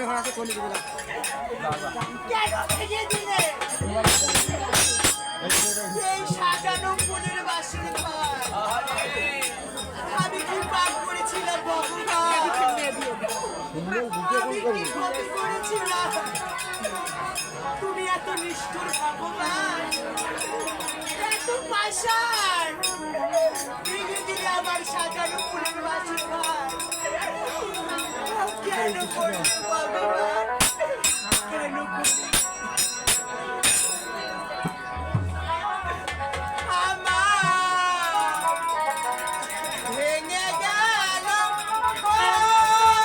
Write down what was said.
ভগবান? আমি কি ক্ষতি করেছিলাম? তুমি এত নিষ্ঠুর ভগবান। এত পাষাণ। আমার সাজানো ফুলের বাসর ঘর কেন করলে? Hallelujah.